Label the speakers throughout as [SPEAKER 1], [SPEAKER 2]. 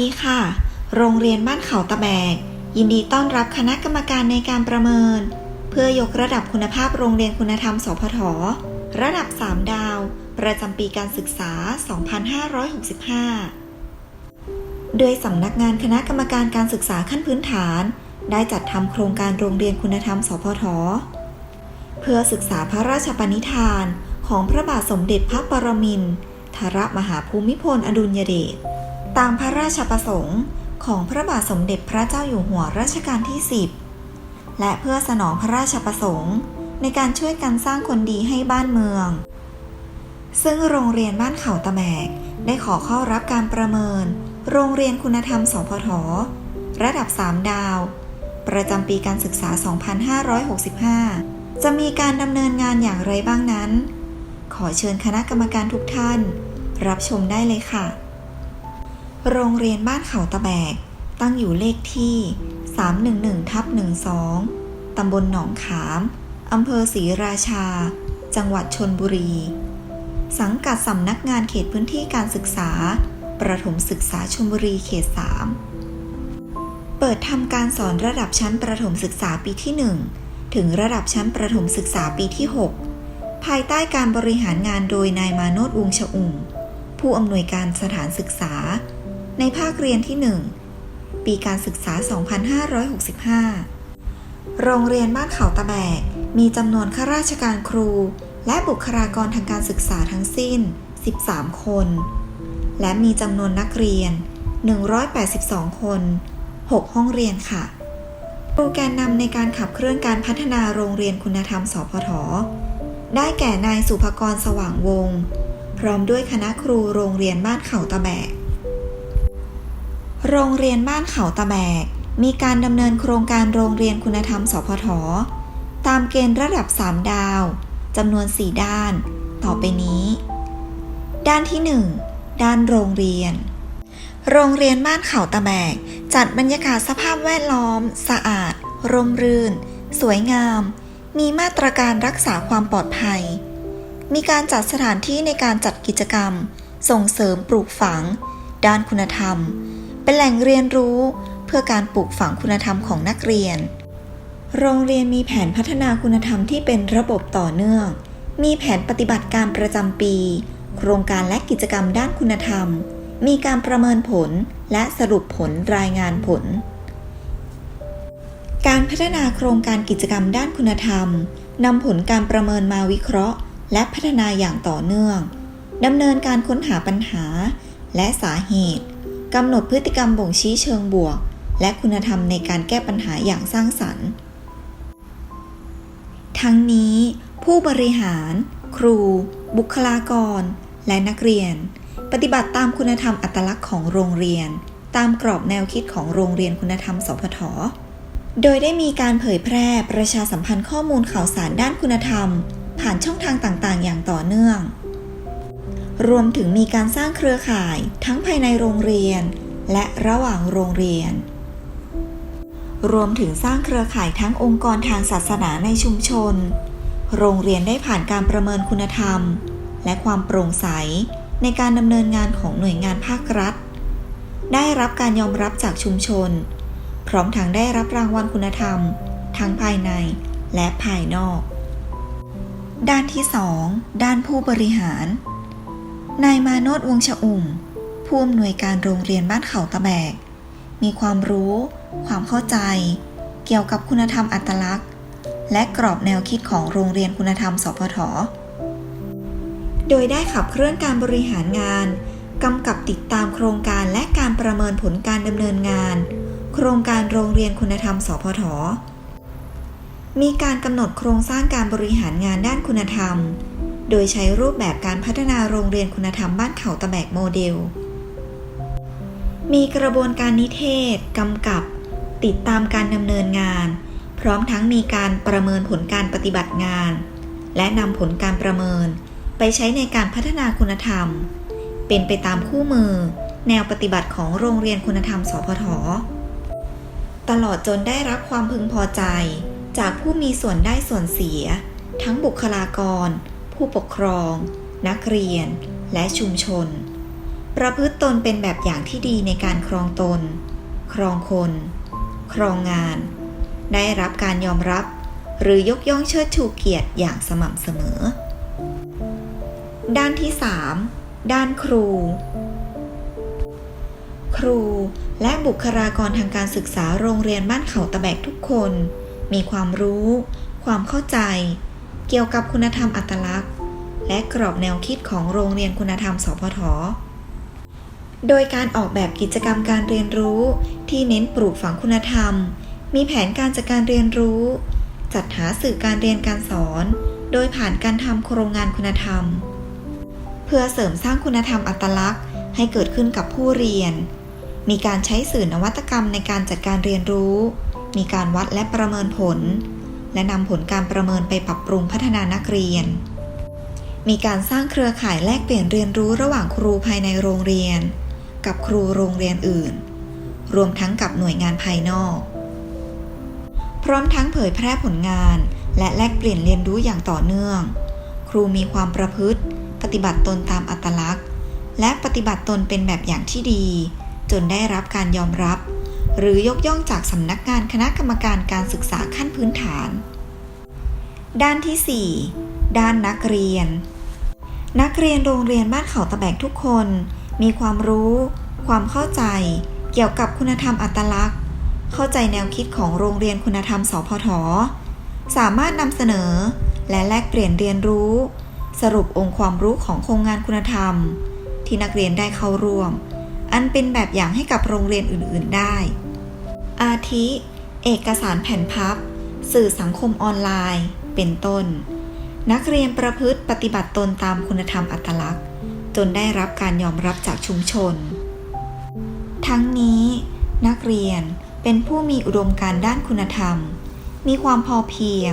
[SPEAKER 1] ดีค่ะ โรงเรียนบ้านเขาตะแบก ยินดีต้อนรับคณะกรรมการในการประเมิน เพื่อยกระดับคุณภาพโรงเรียนคุณธรรม สพท ระดับ 3 ดาว ประจำปีการศึกษา 2565 โดยสำนักงานคณะกรรมการการศึกษาขั้นพื้นฐาน ได้จัดทำโครงการโรงเรียนคุณธรรม สพท เพื่อศึกษาพระราชปณิธาน ของพระบาทสมเด็จพระปรมินทรมหาภูมิพลอดุลยเดช ตามพระราชประสงค์ของพระบาทสมเด็จพระเจ้าอยู่หัวรัชกาลที่ 10 และเพื่อสนองพระราชประสงค์ ในการช่วยกันสร้างคนดีให้บ้านเมือง ซึ่งโรงเรียนบ้านเขาตะแบกได้ขอเข้ารับการประเมิน โรงเรียนคุณธรรมสพทระดับ 3 ดาว ประจำปีการศึกษา 2565 จะมีการดำเนินงานอย่างไรบ้างนั้น ขอเชิญคณะกรรมการทุกท่าน รับชมได้เลยค่ะ โรงเรียนบ้านเขาตะแบก ตั้งอยู่เลขที่ 311ทับ12 ตำบลหนองขาม อำเภอศรีราชา จังหวัดชนบุรี สังกัดสำนักงานเขตพื้นที่การศึกษา ประถมศึกษาชลบุรีเขต 3 เปิดทำการสอนระดับชั้นประถมศึกษาปีที่ 1 ถึงระดับชั้นประถมศึกษาปีที่ 6 ภายใต้การบริหารงานโดยนายมาโนดวงชอุ่มผู้อำนวยการสถานศึกษา ในภาคเรียนที่ 1 ปีการศึกษา 2565 โรงเรียนบ้านเขาตะแบก มีจำนวนข้าราชการครู และบุคลากรทางการศึกษาทั้งสิ้น 13 คน และมีจำนวนนักเรียน 182 คน 6 ห้องเรียนค่ะครูแกนนำในการขับเคลื่อนการพัฒนาโรงเรียนคุณธรรม สพท ได้แก่นายสุภกรสว่างวงศ์พร้อมด้วยคณะครูโรงเรียนบ้านเขาตะแบก โรงเรียนบ้านเขาตะแบก มีการดำเนินโครงการโรงเรียนคุณธรรมสพทตามเกณฑ์ระดับ 3 ดาวจำนวน 4 ด้าน ต่อไปนี้ ด้านที่ 1 ด้านโรงเรียน โรงเรียนบ้านเขาตะแบก จัดบรรยากาศสภาพแวดล้อม สะอาด ร่มรื่น สวยงาม มีมาตรการรักษาความปลอดภัย มีการจัดสถานที่ในการจัดกิจกรรม ส่งเสริมปลูกฝัง ด้านคุณธรรม เป็นแหล่งเรียนรู้เพื่อการปลูกฝังคุณธรรมของนักเรียน โรงเรียนมีแผนพัฒนาคุณธรรมที่เป็นระบบต่อเนื่อง มีแผนปฏิบัติการประจำปี โครงการและกิจกรรมด้านคุณธรรม มีการประเมินผลและสรุปผลรายงานผล การพัฒนาโครงการกิจกรรมด้านคุณธรรมนำผลการประเมินมาวิเคราะห์ และพัฒนาอย่างต่อเนื่องดำเนินการค้นหาปัญหา และสาเหตุ กำหนดพฤติกรรมบ่งชี้เชิงบวก และคุณธรรมในการแก้ปัญหาอย่างสร้างสรรค์ ทั้งนี้ ผู้บริหาร ครู บุคลากร และนักเรียน ปฏิบัติตามคุณธรรมอัตลักษณ์ของโรงเรียน ตามกรอบแนวคิดของโรงเรียนคุณธรรมสพทโดยได้มีการเผยแพร่ประชาสัมพันธ์ข้อมูลข่าวสารด้านคุณธรรม ผ่านช่องทางต่างๆ อย่างต่อเนื่อง รวมถึงมีการสร้างเครือข่ายทั้งภายในโรงเรียน และระหว่างโรงเรียน รวมถึงสร้างเครือข่ายทั้งองค์กรทางศาสนาในชุมชน โรงเรียนได้ผ่านการประเมินคุณธรรม และความโปร่งใสในการดำเนินงานของหน่วยงานภาครัฐ ได้รับการยอมรับจากชุมชน พร้อมทั้งได้รับรางวัลคุณธรรม ทั้งภายในและภายนอก ด้านที่ 2 ด้านผู้บริหาร นายมาโนดวงชอุ่ม ผู้อำนวยการโรงเรียนบ้านเขาตะแบก มีความรู้ ความเข้าใจ เกี่ยวกับคุณธรรมอัตลักษณ์ และกรอบแนวคิดของโรงเรียนคุณธรรม สพท โดยได้ขับเคลื่อนการบริหารงานกำกับติดตามโครงการและการประเมินผลการดำเนินงาน โครงการโรงเรียนคุณธรรม สพท มีการกำหนดโครงสร้างการบริหารงานด้านคุณธรรม โดยใช้รูปแบบการพัฒนาโรงเรียนคุณธรรมบ้านเขาตะแบกโมเดล มีกระบวนการนิเทศ กำกับ ติดตามการดำเนินงาน พร้อมทั้งมีการประเมินผลการปฏิบัติงาน และนำผลการประเมิน ไปใช้ในการพัฒนาคุณธรรม เป็นไปตามคู่มือ แนวปฏิบัติของโรงเรียนคุณธรรม สพท ตลอดจนได้รับความพึงพอใจ จากผู้มีส่วนได้ส่วนเสีย ทั้งบุคลากร ผู้ปกครอง นักเรียน และชุมชน ประพฤติตนเป็นแบบอย่างที่ดีในการครองตน ครองคน ครองงาน ได้รับการยอมรับ หรือยกย่องเชิดชูเกียรติอย่างสม่ำเสมอ ด้านที่ 3 ด้านครู ครูและบุคลากรทางการศึกษาโรงเรียนบ้านเขาตะแบกทุกคน มีความรู้ ความเข้าใจ เกี่ยวกับคุณธรรมอัตลักษณ์ และกรอบแนวคิดของโรงเรียนคุณธรรม สพท โดยการออกแบบกิจกรรมการเรียนรู้ที่เน้นปลูกฝังคุณธรรม มีแผนการจัดการเรียนรู้ จัดหาสื่อการเรียนการสอน โดยผ่านการทำโครงงานคุณธรรม เพื่อเสริมสร้างคุณธรรมอัตลักษณ์ ให้เกิดขึ้นกับผู้เรียน มีการใช้สื่อนวัตกรรมในการจัดการเรียนรู้ มีการวัดและประเมินผล และนำผลการประเมินไปปรับปรุงพัฒนานักเรียน มีการสร้างเครือข่ายแลกเปลี่ยนเรียนรู้ระหว่างครูภายในโรงเรียน กับครูโรงเรียนอื่น รวมทั้งกับหน่วยงานภายนอก พร้อมทั้งเผยแพร่ผลงาน และแลกเปลี่ยนเรียนรู้อย่างต่อเนื่อง ครูมีความประพฤติ ปฏิบัติตนตามอัตลักษณ์ และปฏิบัติตนเป็นแบบอย่างที่ดี จนได้รับการยอมรับ หรือยกย่องจากสำนักงานคณะกรรมการการศึกษาขั้นพื้นฐาน ด้านที่ 4 ด้านนักเรียน นักเรียนโรงเรียนบ้านเขาตะแบกทุกคน มีความรู้ ความเข้าใจ เกี่ยวกับคุณธรรมอัตลักษณ์ เข้าใจแนวคิดของโรงเรียนคุณธรรมสพทสามารถนำเสนอ และแลกเปลี่ยนเรียนรู้ สรุปองค์ความรู้ของโครงงานคุณธรรม ที่นักเรียนได้เข้าร่วม อันเป็นแบบอย่างให้กับโรงเรียนอื่น ๆ ได้ อาทิ เอกสารแผ่นพับ สื่อสังคมออนไลน์ เป็นต้น นักเรียนประพฤติปฏิบัติตนตามคุณธรรมอัตลักษณ์ จนได้รับการยอมรับจากชุมชน ทั้งนี้ นักเรียนเป็นผู้มีอุดมการด้านคุณธรรม มีความพอเพียง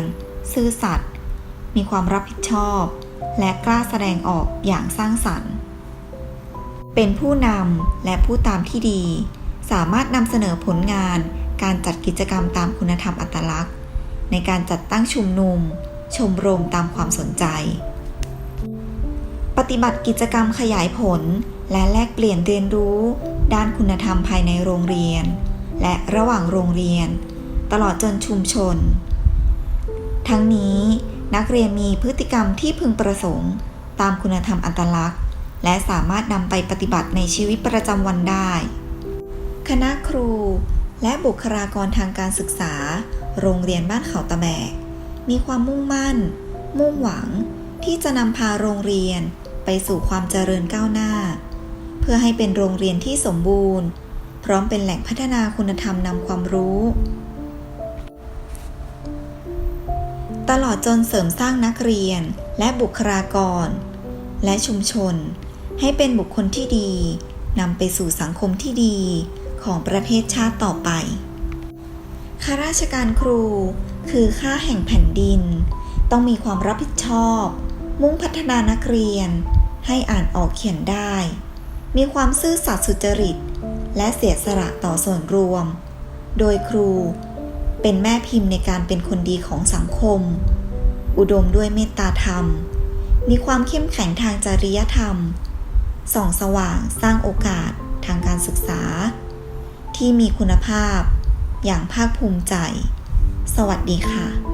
[SPEAKER 1] ซื่อสัตย์ มีความรับผิดชอบ และกล้าแสดงออกอย่างสร้างสรรค์ เป็นผู้นำและผู้ตามที่ดี สามารถนำเสนอผลงาน การจัดกิจกรรมตามคุณธรรมอัตลักษณ์ ในการจัดตั้งชุมนุม ชมรมตามความสนใจ ปฏิบัติกิจกรรมขยายผล และแลกเปลี่ยนเรียนรู้ ด้านคุณธรรมภายในโรงเรียน และระหว่างโรงเรียน ตลอดจนชุมชน ทั้งนี้นักเรียนมีพฤติกรรมที่พึงประสงค์ ตามคุณธรรมอัตลักษณ์ และสามารถนำไปปฏิบัติในชีวิตประจำวันได้ คณะครู และบุคลากรทางการศึกษา โรงเรียนบ้านเขาตะแบก มีความมุ่งมั่น มุ่งหวัง ที่จะนำพาโรงเรียนไปสู่ความเจริญก้าวหน้า เพื่อให้เป็นโรงเรียนที่สมบูรณ์ พร้อมเป็นแหล่งพัฒนาคุณธรรมนำความรู้ ตลอดจนเสริมสร้างนักเรียนและบุคลากร และชุมชน ให้เป็นบุคคลที่ดีนำไปสู่สังคมที่ดี ของประเทศชาติต่อไป ข้าราชการครูคือค่าแห่งแผ่นดิน ต้องมีความรับผิดชอบ มุ่งพัฒนานักเรียน ให้อ่านออกเขียนได้ มีความซื่อสัตย์สุจริต และเสียสละต่อส่วนรวม โดยครูเป็นแม่พิมพ์ในการเป็นคนดีของสังคม อุดมด้วยเมตตาธรรม มีความเข้มแข็งทางจริยธรรม ส่องสว่างสร้างโอกาสทางการศึกษา ที่มีคุณภาพ อย่างภาคภูมิใจ สวัสดีค่ะ